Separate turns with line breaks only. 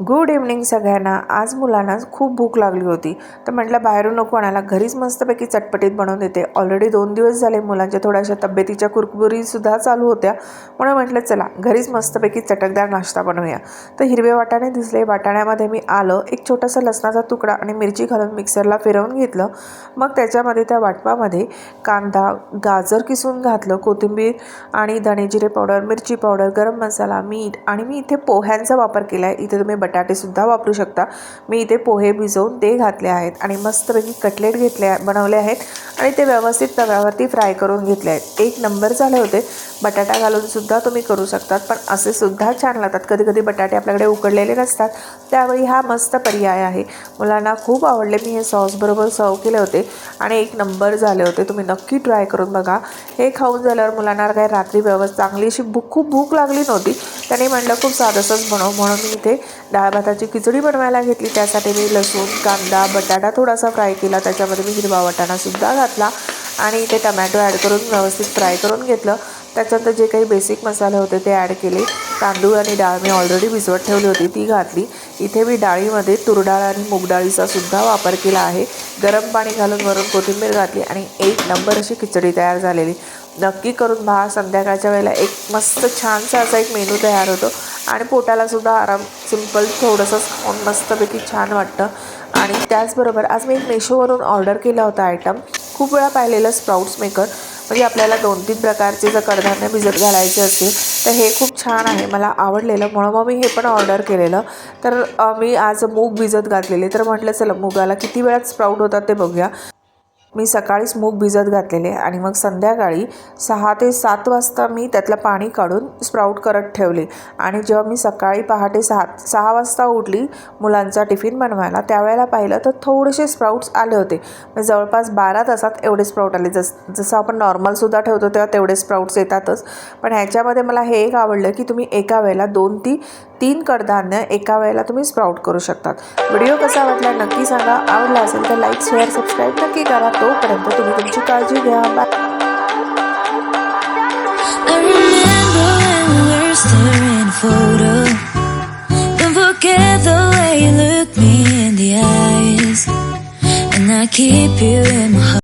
Good evening सगळ्यांना. आज मुलांना खूप भूक लागली होती. तर म्हटलं बाहेरून नको आणायला. घरीच मस्तपैकी चटपटीत बनवून देते. ऑलरेडी दोन दिवस झाले मुलांच्या थोड्याशा तब्येतीच्या कुरकुरीसुद्धा चालू होत्या. म्हणून म्हटलं चला घरीच मस्तपैकी चटकदार नाश्ता बनवूया. तर हिरवे वाटाणे दिसले. वाटाण्यामध्ये मी आलं एक छोटासा लसणाचा तुकडा आणि मिरची घालून मिक्सरला फिरवून घेतलं. मग त्याच्यामध्ये त्या वाटपामध्ये कांदा गाजर किसून घातलं कोथिंबीर आणि धणे जिरे पावडर मिरची पावडर गरम मसाला मीठ आणि मी इथे पोह्यांचा वापर केला आहे इथे तुम्ही बटाटेसुद्धा वापरू शकता. मी इथे पोहे भिजवून ते घातले आहेत आणि मस्तपैकी कटलेट घेतले बनवले आहेत आणि ते व्यवस्थित तव्यावरती फ्राय करून घेतले आहेत. एक नंबर झाले होते. बटाटा घालूनसुद्धा तुम्ही करू शकतात पण असे सुद्धा छान लागतात. कधी कधी बटाटे आपल्याकडे उकडलेले नसतात त्यावेळी हा मस्त पर्याय आहे. मुलांना खूप आवडले. मी हे सॉसबरोबर सर्व केले होते आणि एक नंबर झाले होते. तुम्ही नक्की ट्राय करून बघा. हे खाऊन झाल्यावर मुलांना काय रात्री व्यवस्था चांगली अशी भूक खूप भूक लागली नव्हती त्याने म्हणलं खूप साधंसंच बनव. म्हणून मी इथे डाळ भाताची खिचडी बनवायला घेतली. त्यासाठी मी लसूण कांदा बटाटा थोडासा फ्राय केला. त्याच्यामध्ये मी हिरवा वाटाणासुद्धा घातला आणि इथे टमॅटो ॲड करून व्यवस्थित फ्राय करून घेतलं. त्याच्यानंतर जे काही बेसिक मसाले होते ते ॲड केले. तांदूळ आणि डाळ मी ऑलरेडी भिजवत ठेवली होती ती घातली. इथे मी डाळीमध्ये तुरडाळ आणि मूगडाळीचा सुद्धा वापर केला आहे. गरम पाणी घालून वरून कोथिंबीर घातली आणि एक नंबर अशी खिचडी तयार झालेली. नक्की करून पहा. संध्याकाळच्या वेळेला एक मस्त छानसा असा एक मेनू तयार होतो. आणि पोटाला सुद्धा आराम सिंपल थोडंसं खाऊन मस्तपैकी छान वाटतं. आणि त्याचबरोबर आज मी एक मेशोवरून ऑर्डर केला होता आयटम. खूप वेळा पाहिलेलं स्प्राउट्स मेकर. म्हणजे आपल्याला दोन तीन प्रकारचे जर कडधान्य भिजत घालायचे असतील तर हे खूप छान आहे. मला आवडलेलं. म्हणून मग मी हे पण ऑर्डर केलेलं. तर मी आज मूग भिजत घातलेले. तर म्हटलं चला मुगाला किती वेळात स्प्राऊट होतात ते बघूया. मी सकाळीच मूग भिजत घातलेले आणि मग संध्याकाळी सहा ते सात वाजता मी त्यातलं पाणी काढून स्प्राऊट करत ठेवले. आणि जेव्हा मी सकाळी पहाटे सहा सहा वाजता उठली मुलांचा टिफिन बनवायला त्यावेळेला पाहिलं तर थोडेसे स्प्राऊट्स आले होते. म्हणजे जवळपास बारा तासात एवढे स्प्राऊट आले. जस जसं आपण नॉर्मलसुद्धा ठेवतो तेव्हा तेवढे स्प्राऊट्स येतातच. पण ह्याच्यामध्ये मला हे एक आवडलं की तुम्ही एका वेळेला दोन ती तीन कडधान्य एका वेळेला तुम्ही स्प्राउट करू शकतात. व्हिडिओ कसा वाटला नक्की सांगा. आवडला असेल तर लाईक शेअर सबस्क्राईब नक्की करा. तोपर्यंत तुम्ही तुमची काळजी घ्या. Bye
I keep you in my heart.